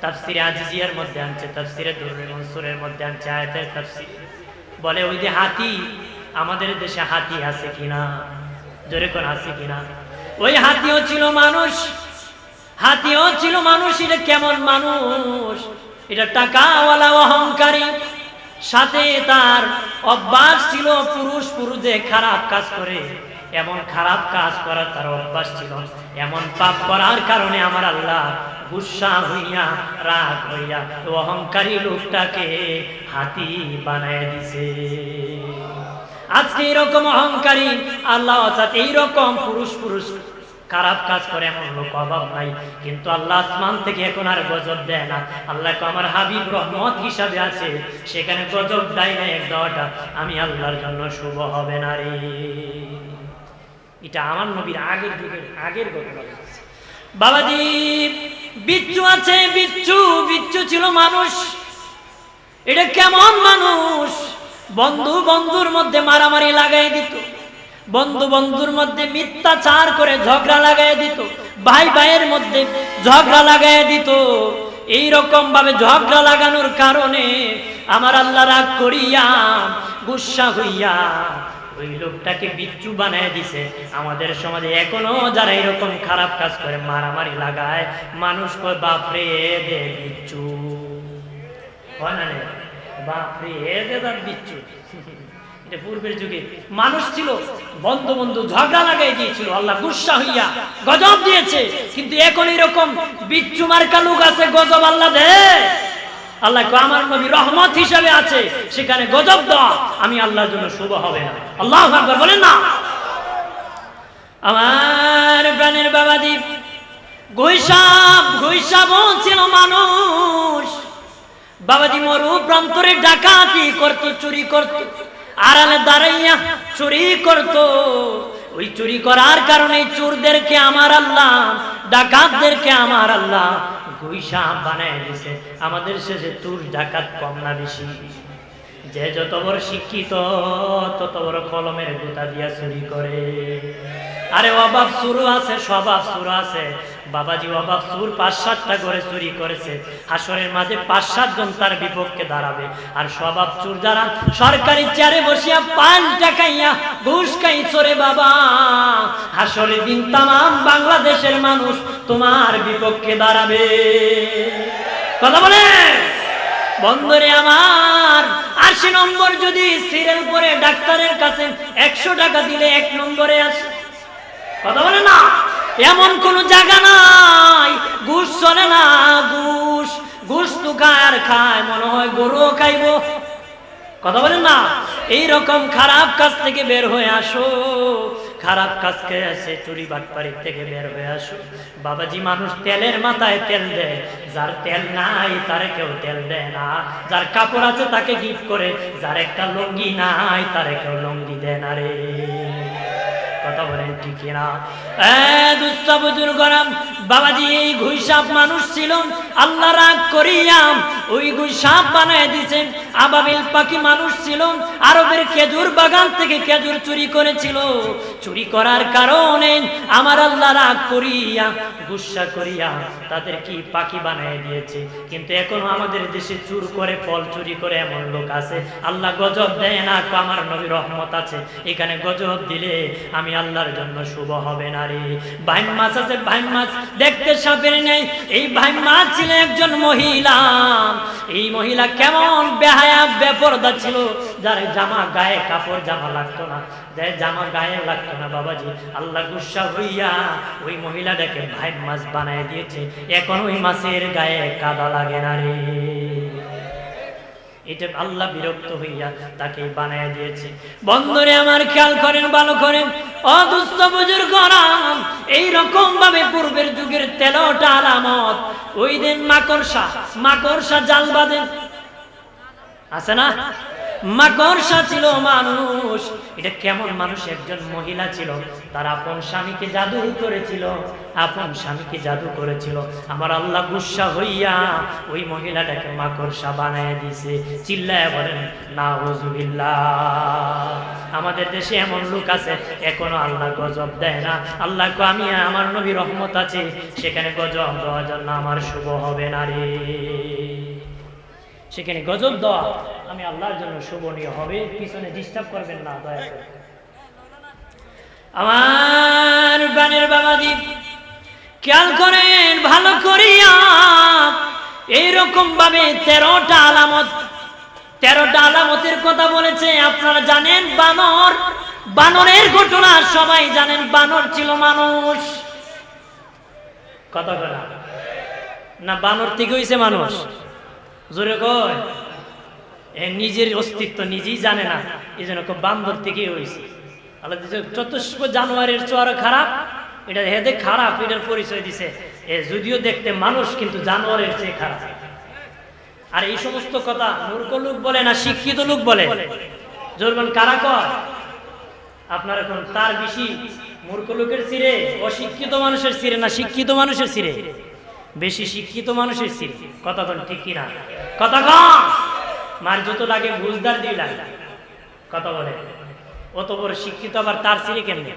তাফসিরে আজিজিয়ার মধ্যে আনছে, তাফসিরে দুরুল মনসুরের মধ্যে আনছে, আয়াতের তাফসির। বলে, ওই যে হাতি, আমাদের দেশে হাতি আছে কিনা? জোরে কোন আছে কিনা? ওই হাতিও ছিল মানুষ, হাতিও ছিল মানুষ, এটা কেমন মানুষ? এটা টাকাওয়ালা, অহংকারী। সাথে তার অভ্যাস ছিল, পুরুষ পুরুষে খারাপ কাজ করে। এমন খারাপ কাজ করার তার অভ্যাস ছিল। এমন পাপ করার কারণে আমার আল্লাহ গুসা হইয়া, রাগ হইয়া অহংকারী লোকটাকে হাতি বানায় দিছে। আজকে এরকম অহংকারী আল্লাহ অর্থাৎ এইরকম পুরুষ পুরুষ খারাপ কাজ করে এমন লোক অভাব নাই। কিন্তু আল্লাহ আসমান থেকে এখন আর গজব দেয় না। আল্লাহ আমার হাবিব রহমত হিসাবে আছে। সেখানে গজব দেয় না এক দেওয়াটা আমি আল্লাহর জন্য শুভ হবে না রে। এটা আমার নবীর আগের যুগের, আগের ঘটনা বাবাজি বিচ্ছু আছে, বিচ্ছু বিচ্ছু ছিল মানুষ। এটা কেমন মানুষ? বন্ধু বন্ধুর মধ্যে মারামারি লাগাই দিত। বন্ধু বন্ধুর মধ্যে মিথ্যাচার করে ঝগড়া লাগাই দিত। ভাই ভাইয়ের মধ্যে ঝগড়া লাগাই দিত। এই রকম ভাবে ঝগড়া লাগানোর কারণে আমার আল্লাহ রাগ করিয়া, গুসা হইয়া ওই লোকটাকে বিচ্ছু বানায় দিছে। আমাদের সমাজে এখনও যারা এরকম খারাপ কাজ করে, মারামারি লাগায়, মানুষ কয়, বাপরে দে বিচ্ছু। হয় না গজব দিয়েছে। কিন্তু এখন এরকম বিচ্ছু মার্কা লোক আছে, গজব আল্লাহ দে আল্লাহ আমার নবী রহমত হিসাবে আছে, সেখানে গজব দেওয়া আমি আল্লাহর জন্য শুভ হবে। না আল্লাহ বলেন না। আমার প্রাণের গৈসাব গৈসাব ছিল মানুষ। বাবাজি মরু প্রান্তরে ডাকাতি করত, চুরি করত, আড়ালে দাঁড়াইয়া চুরি করত। ওই চুরি করার কারণে চোরদেরকে আমার আল্লাহ, ডাকাতদেরকে আমার আল্লাহ গুইসা বানায় দিছে। আমাদের শেষে চুর ডাকাত কম না বেশি। যে যত বড় শিক্ষিত, তত বড় কলমের গোতা দিয়া চুরি করে। আরে অবাব শুরু আছে, স্বভাব শুরু আছে। বাবাজি অভাব সুর পাঁচ সাতটা করে চুরি করেছে। হাসরের মাঝে পাঁচ সাতজন তার বিপক্ষে দাঁড়াবে। আর স্বভাব চুর যারা সরকারি চেয়ারে বসিয়া পাঁচ টাকাইয়া ঘুষ খাই চোরে বাবা। হাসরের দিন তাম বাংলাদেশের মানুষ তোমার বিপক্ষে দাঁড়াবে। কথা বলে? বন্ধরে আমার আশি নম্বর যদি সিরিয়াল করে ডাক্তারের কাছে একশো টাকা দিলে এক নম্বরে আসে। কথা বলে না? এমন কোন জায়গা নাই। ঘুষ চলে না, ঘুষ। ঘুষ তো খায় আর খায়, মনে হয় গরুও খাইব। কথা বলেন না? এই রকম খারাপ কাজ থেকে বের হয়ে আসো। খারাপ কাজকে আছে? চুরি বাটপাড়ির থেকে বের হয়ে আসো। বাবাজি মানুষ তেলের মাথায় তেল দেয়। যার তেল নাই, তারে কেউ তেল দেয় না। যার কাপড় আছে তাকে গিফট করে। যার একটা লুঙ্গি নাই, তারে কেউ লুঙ্গি দেয় না রে। ঠিক কিনা দুস্থ বুজুর্গরাম বাবাজি এই ঘুইসাপ মানুষ ছিল আল্লাহ রাগ করিয়াম। ওই ঘুইসাপ বানায় দিছেন। আবাবিল পাখি মানুষ ছিল। আরবের খেজুর বাগান থেকে খেজুর চুরি করেছিল। চুরি করার কারণে আমার আল্লাহ রাগ করিয়া, গুসা করিয়া তাদের কি পাখি বানায় দিয়েছে। কিন্তু এখনও আমাদের দেশে চুর করে, ফল চুরি করে এমন লোক আছে। আল্লাহ গজব দেয় না আমার নবী রহমত আছে। এখানে গজব দিলে আমি আল্লাহর জন্য শুভ হবে না রে। ভাইম মাছ আছে, ভাইম মাছ। দেখতে সাপের নেই। এই ভাইম মাছ ছিল একজন মহিলা। এই মহিলা কেমন বেহায়া, বেপরদা ছিল। যার জামা গায়ে কাপড় জামা লাগতো না। যার জামা গায়ে লাগতো না, বাবাজি। আল্লাহ গুসা হইয়া ওই মহিলাটাকে ভাই মাছ বানায় দিয়েছে। এখন ওই মাছের গায়ে কাদা লাগে না রে। এটা আল্লাহ বিরক্ত হইয়া তাকে বানায় দিয়েছে। বন্ধরে আমার খেয়াল করেন, ভালো করেন। অদুস্থ বুজুর্গ এই রকম ভাবে পূর্বের যুগের তেরোটা আলামত। ওই দিন মাকড়সা মাকড়সা জাল বাঁধে। আছে না? মাকড়সা ছিল মানুষ। এটা কেমন মানুষ? একজন মহিলা ছিল। তার আপন স্বামীকে জাদু করেছিল। আপন স্বামীকে জাদু করেছিল। আমার আল্লাহ গুসা হইয়া ওই মহিলাটাকে মাকড়সা বানায় দিছে চিল্লায় বলেন না হজুবিল্লাহ আমাদের দেশে এমন লোক আছে, এখনও আল্লাহ গজব দেয় না। আল্লাহ আমি আমার নবী রহমত আছে। সেখানে গজব দেওয়ার জন্য আমার শুভ হবে না রে। সেখানে গজব দেওয়া আমি আল্লাহর জন্য শোভনীয় হবে, পিছনে ডিস্টার্ব করবেন না, দয়া করে। আমার বানের বাবাজি, খেয়াল করেন, ভালো করিয়া এইরকম ভাবে তেরোটা আলামত, তেরোটা আলামতের কথা বলেছে, আপনারা জানেন বানর? বানরের ঘটনা সবাই জানেন, বানর ছিল মানুষ। কথা না? বানর থেকে হয়েছে মানুষ। জোরে কয়। নিজের অস্তিত্ব নিজেই জানে না, এই জন্য খুব বান্দর থেকেই হয়েছে। আল্লাহ চতুষ্প জানুয়ারির চোয়ার খারাপ, এটা হেদে খারাপ, এটার পরিচয় দিছে। এ যদিও দেখতে মানুষ, কিন্তু জানোয়ারের চেয়ে খারাপ। আর এই সমস্ত কথা মূর্খ লোক বলে না, শিক্ষিত লোক বলে। জোরবান কারা কয়? আপনার এখন তার বেশি মূর্খ লোকের চিরে অশিক্ষিত মানুষের চিরে না শিক্ষিত মানুষের চিরে বেশি শিক্ষিত মানুষের চিরে কথা ঠিক কিনা? কথা কন! মার যত লাগে বুঝদার দিয়ে লাগে। কথা বলে। অত বড় শিক্ষিত আবার তার সিরে কেমনে?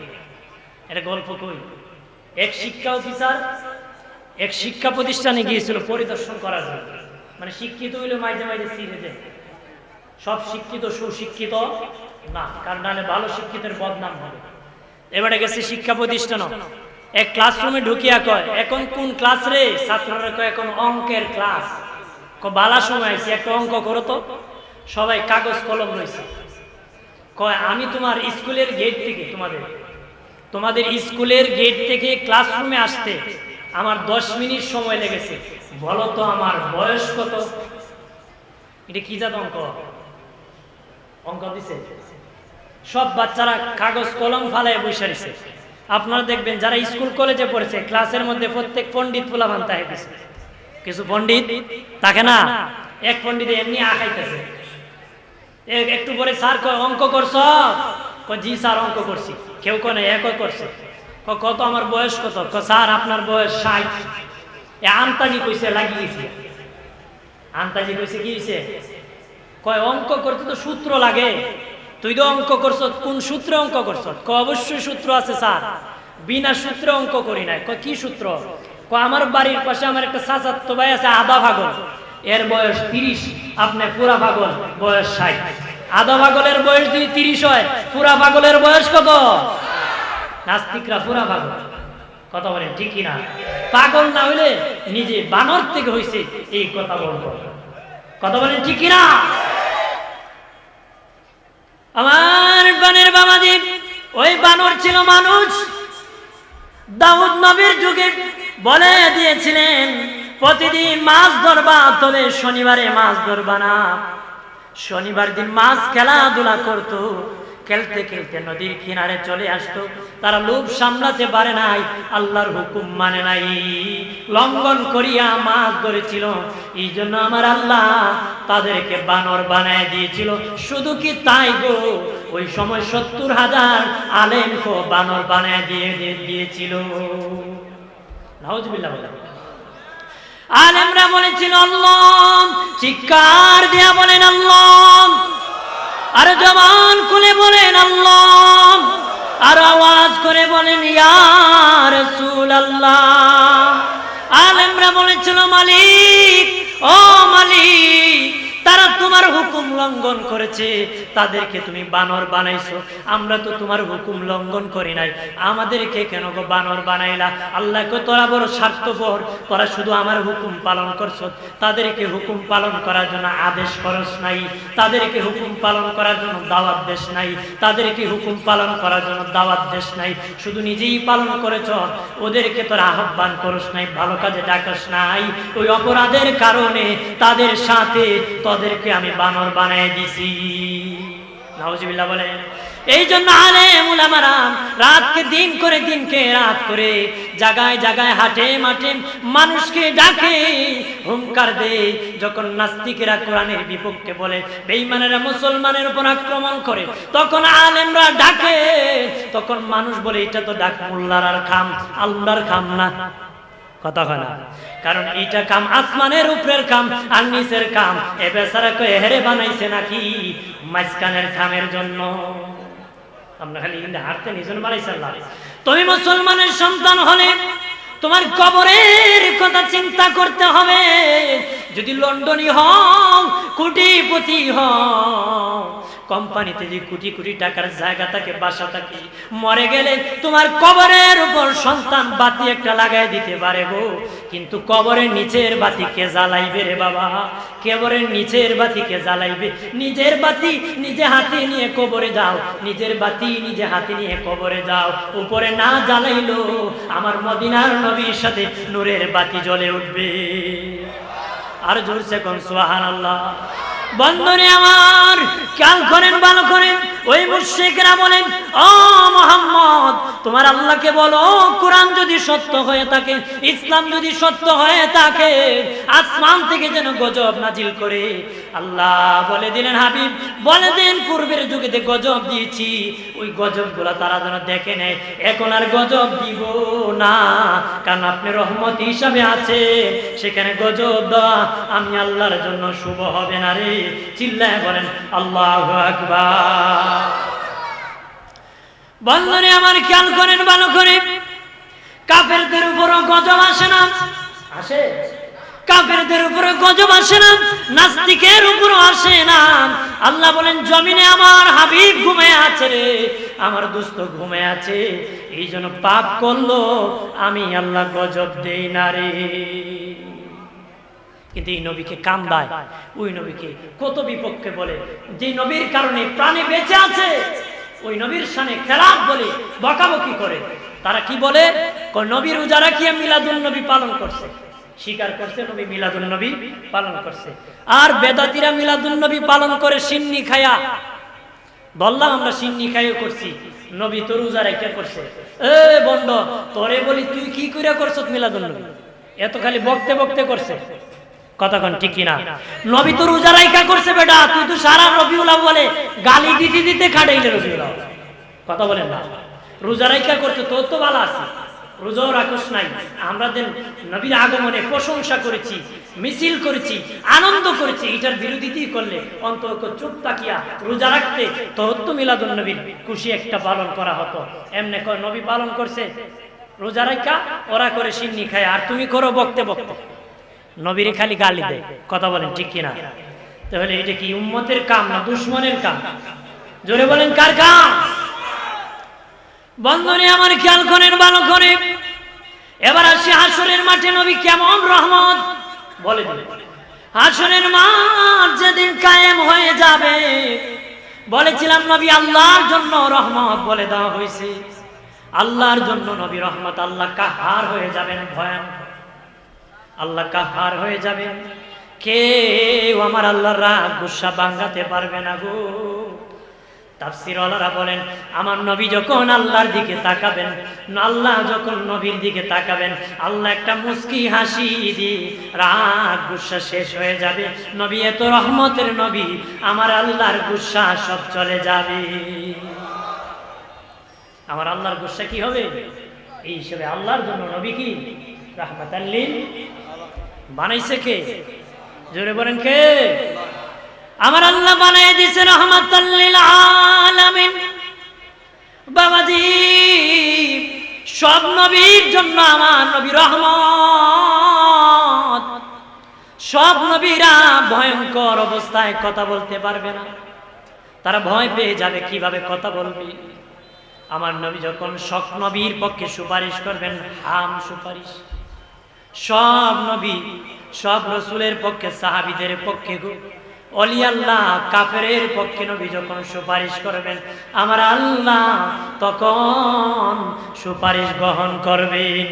এটা গল্প কই? এক শিক্ষা অফিসার এক শিক্ষা প্রতিষ্ঠানে গিয়েছিল পরিদর্শন করার জন্য। মানে শিক্ষিত হইলে মাঝে মাঝে সিরে দেয়। সব শিক্ষিত, সুশিক্ষিত না, কারণ নাহলে ভালো শিক্ষিতের বদনাম হবে। এবারে গেছে শিক্ষা প্রতিষ্ঠান এক ক্লাসরুমে ঢুকিয়া কয়, এখন কোন ক্লাস রে? ছাত্ররা কয়, এখন অঙ্কের ক্লাস বালা সময় আছে একটা অঙ্ক করো তো। সবাই কাগজ কলম রয়েছে। কয়, আমি তোমার স্কুলের গেট থেকে, তোমাদের তোমাদের স্কুলের গেট থেকে ক্লাসরুমে আসতে আমার দশ মিনিট সময় লেগেছে। বলো তো আমার বয়স কত? এটা কি জাত অঙ্ক? অঙ্ক দিছে। সব বাচ্চারা কাগজ কলম ফালায় বসে রয়েছে। আপনারা দেখবেন যারা স্কুল কলেজে পড়েছে ক্লাসের মধ্যে প্রত্যেক পণ্ডিত পোলাভান তাহে গেছে কিছু পণ্ডিত তাকে না? এক পণ্ডিত এমনি আখাইতেছে এ- একটু পরে স্যার অঙ্ক করছ? জি স্যার, অঙ্ক করছি। কেউ কনে এক করছে। কত, আমার বয়স কত? স্যার, আপনার বয়স ষাট। এ আন্তাজি কইছে লাগিয়েছে আন্তাজি কইছে, কি হইছে? কয়, অঙ্ক করতে তো সূত্র লাগে। তুই তো অঙ্ক করছ, কোন সূত্রে অঙ্ক করছ? ক অবশ্যই সূত্র আছে স্যার। বিনা সূত্রে অঙ্ক করি নাই। কয়, কি সূত্র? আমার বাড়ির পাশে আমার একটা চাচাত্ত ভাই আছে আধা ভাগল। এর বয়স তিরিশ, আপনি পুরা ভাগল, বয়স ষাট। আধা ভাগলের বয়স যদি তিরিশ হয়, পুরা ভাগলের বয়স কত? নাস্তিকরা পুরা পাগল কথা বলেন, ঠিক কিনা পাগল না হইলে নিজে বানর থেকে হইছে এই কথা বলব। কথা বলেন, ঠিক কিনা আমার বানের বাবাজি, ওই বানর ছিল মানুষ। দাউদ নবীর যুগে বলে দিয়েছিলেন, প্রতিদিন মাছ ধরবা তবে শনিবারে মাছ ধরবা না। শনিবার দিন মাছ খেলাধুলা করতো, খেলতে খেলতে নদীর কিনারে চলে আসতো। তারা লোভ সামলাতে পারে নাই, আল্লাহর হুকুম মানে নাই। লঙ্ঘন করিয়া মাছ ধরেছিল এই জন্য আমার আল্লাহ তাদেরকে বানর বানায় দিয়েছিল। শুধু কি তাই গো? ওই সময় সত্তর হাজার আলেমকে বানর বানায় দিয়ে দিয়ে- দিয়েছিল। নাউজুবিল্লাহ বলেন আলেমরা বলেছিল, আল্লাহ, চিৎকার দিয়া বলেন, আল্লাহ। আর জবান খুলে বলেন, আল্লাহ। আর আওয়াজ করে বলেন ইয়ার আল্লাহ আলেমরা বলেছিল, মালিক, ও মালিক তারা তোমার হুকুম লঙ্ঘন করেছে। তাদেরকে তুমি বানর বানাইছো। আমরা তো তোমার হুকুম লঙ্ঘন করি নাই। আমাদেরকে কেন গো বানর বানাইলা? আল্লাহকে তোরা বড় স্বার্থপর। তোরা শুধু আমার হুকুম পালন করছ। তাদেরকে হুকুম পালন করার জন্য আদেশ করস নাই। তাদেরকে হুকুম পালন করার জন্য দাওয়াত দেশ নাই। তাদেরকে হুকুম পালন করার জন্য দাওয়াত দেশ নাই। শুধু নিজেই পালন করেছ। ওদেরকে তোরা আহ্বান করস নাই। ভালো কাজে ডাকস নাই। ওই অপরাধের কারণে তাদের সাথে তোদেরকে আমি বানর বানায় দিছি। নাউজুবিল্লাহ এই জন্য রাতকে দিন করে দিনকে রাত করে জায়গায় জায়গায় হাটে মাঠে মানুষকে ডাকে হুঙ্কার দেয়। যখন নাস্তিকেরা কোরআনের বিপক্ষে বলে, বেঈমানেরা মুসলমানের উপর আক্রমণ করে, তখন আলেমরা ডাকে। তখন মানুষ বলে, এটা তো ডাক মোল্লার আর খাম, আল্লাহর খাম না। কথা হয় কারণ এইটা কাম আসমানের উপরের কাম, আর নিচের কাম। এ বেচারা কয়ে, হেরে বানাইছে নাকি? মাঝখানের কামের জন্য। আমরা খালি হাঁটতে নিজন বানাইছে তুমি মুসলমানের সন্তান হলে তোমার কবরের কথা চিন্তা করতে হবে। যদি লন্ডনী হও, কোটিপতি হও কোম্পানিতে যে কোটি কোটি টাকার জায়গা থাকে, বাসা থাকে, মরে গেলে তোমার কবরের উপর সন্তান বাতি একটা লাগাই দিতে পারে গো। কিন্তু কবরের নিচের বাতি কে জ্বালাইবে রে বাবা? কবরের নিচের বাতি কে জ্বালাইবে? নিজের বাতি নিজে হাতে নিয়ে কবরে যাও, নিজের বাতি নিজে হাতে নিয়ে কবরে যাও। উপরে না জ্বালাইলো আমার মদিনার নবীর সাথে নূরের বাতি জ্বলে উঠবে। আর জোরছে কোন সোহান আল্লাহ বন্ধনে আমার খেয়াল করেন ভালো করেন। ওই মুর্শিকরা বলেন ও মোহাম্মদ তোমার আল্লাহকে বলো, কোরআন যদি সত্য হয়ে থাকে, ইসলাম যদি সত্য হয়ে থাকে, আসমান থেকে যেন গজব নাজিল করে। আল্লাহ বলে দিলেন, হাবিব, বলে দেন, পূর্বের যুগেতে গজব দিয়েছি, ওই গজবগুলা তারা যেন দেখে নেয়। এখন আর গজব দিব না। কারণ আপনি রহমত হিসাবে আছে সেখানে গজব দেওয়া আমি আল্লাহর জন্য শুভ হবে না রে। চিল্লায় বলেন, আল্লাহ আকবার। বন্ধনে আমার খেয়াল করেন ভালো করে। কাফেরদের উপরও গজব আসে না। আসে? কাফেরদের উপরে গজব আসে না। নাস্তিকের উপরও আসে না। আল্লাহ বলেন জমিনে আমার হাবিব ঘুমে আছে রে। আমার দুস্থ ঘুমে আছে। এই জন্য পাপ করল। আমি আল্লাহ গজব দেই না রে। কিন্তু এই নবীকে কান্দায়। ওই নবীকে কত বিপক্ষে বলে যে নবীর কারণে প্রাণে বেঁচে আছে ওই নবীর সামনে খেলাপ বলে বকাবকি করে। তারা কি বলে? নবীর উজারা কি মিলাদুল নবী পালন করছে। স্বীকার করছে নবী মিলাদুল নবী পালন করছে। আর বেদাতিরা মিলাদুল নবী পালন করে সিন্নি খায়া। বললাম, আমরা সিন্নি খাইও করছি। নবী তোর উজা রেখে করছে। এ বন্ড, তোরে বলি তুই কি করে করছ মিলাদুল নবী? এত খালি বকতে বকতে করছে। কতক্ষণ ঠিক কিনা? নবী তো রোজা রাইকা করছে বেটা, তুই তো সারা রবিউল বলে গালি দিতে দিতে খাটাইলে রবিউল কথা বলেন না। রোজা রাইকা করতে তোর তো ভালো আছে। রোজাও নাই। আমরা নবীর আগমনে প্রশংসা করেছি, মিছিল করেছি, আনন্দ করেছি। এটার বিরোধিতাই করলে অন্তত চুপ তাকিয়া রোজা রাখতে তোর তো মিলাদুল নবীর খুশি একটা পালন করা হতো। এমনি নবী পালন করছে, রোজা রাখা ওরা করে সিন্নি খায়। আর তুমি করো বকতে বকতে। নবীরে খালি গালি দেয় কথা বলেন, ঠিক কিনা? তাহলে এটা কি উম্মতের কাম না দুশ্মনের কাম? জোরে বলেন, কার কাম? বন্ধনে আমার খেয়াল করেন, ভালো করে। এবার আসি হাসরের মাঠে নবী কেমন রহমত? বলে দিলে হাসরের মাঠ যেদিন কায়েম হয়ে যাবে, বলেছিলাম নবী, আল্লাহর জন্য রহমত বলে দেওয়া হয়েছে। আল্লাহর জন্য নবী রহমত, আল্লাহ কাহার হয়ে যাবেন ভয়ান আল্লাহ কাহার হয়ে যাবেন কেউ আমার আল্লাহর রাগ, গুসা বাঙ্গাতে পারবে না গো। তাফসিরওয়ালারা বলেন, আমার নবী যখন আল্লাহর দিকে তাকাবেন, আল্লাহ যখন নবীর দিকে তাকাবেন, আল্লাহ একটা মুস্কি হাসি দিয়ে রাগ, গুসা শেষ হয়ে যাবে। নবী এত রহমতের নবী, আমার আল্লাহর গুসা সব চলে যাবে। আমার আল্লাহর গুসা কি হবে? এই হিসেবে আল্লাহর জন্য নবী কি? রাহমাতাল্লিল বানাইছে কে? জোরে বলেন কে? আমার আল্লাহ বানাই দিয়েছে রহমাতাল্লিল আলামিন। বাবাজি, সব নবীর জন্য আমার নবী রহমত। সব নবীরা ভয়ঙ্কর অবস্থায় কথা বলতে পারবে না। তারা ভয় পেয়ে যাবে, কীভাবে কথা বলবে? আমার নবী যখন শক নবীর পক্ষে সুপারিশ করবেন, হাম সুপারিশ। সব নবী, সব রসুলের পক্ষে, সাহাবিদের পক্ষে অলি আল্লাহ কাফের পক্ষে নবী যখন সুপারিশ করবেন, আমার আল্লাহ তখন সুপারিশ গ্রহণ করবেন।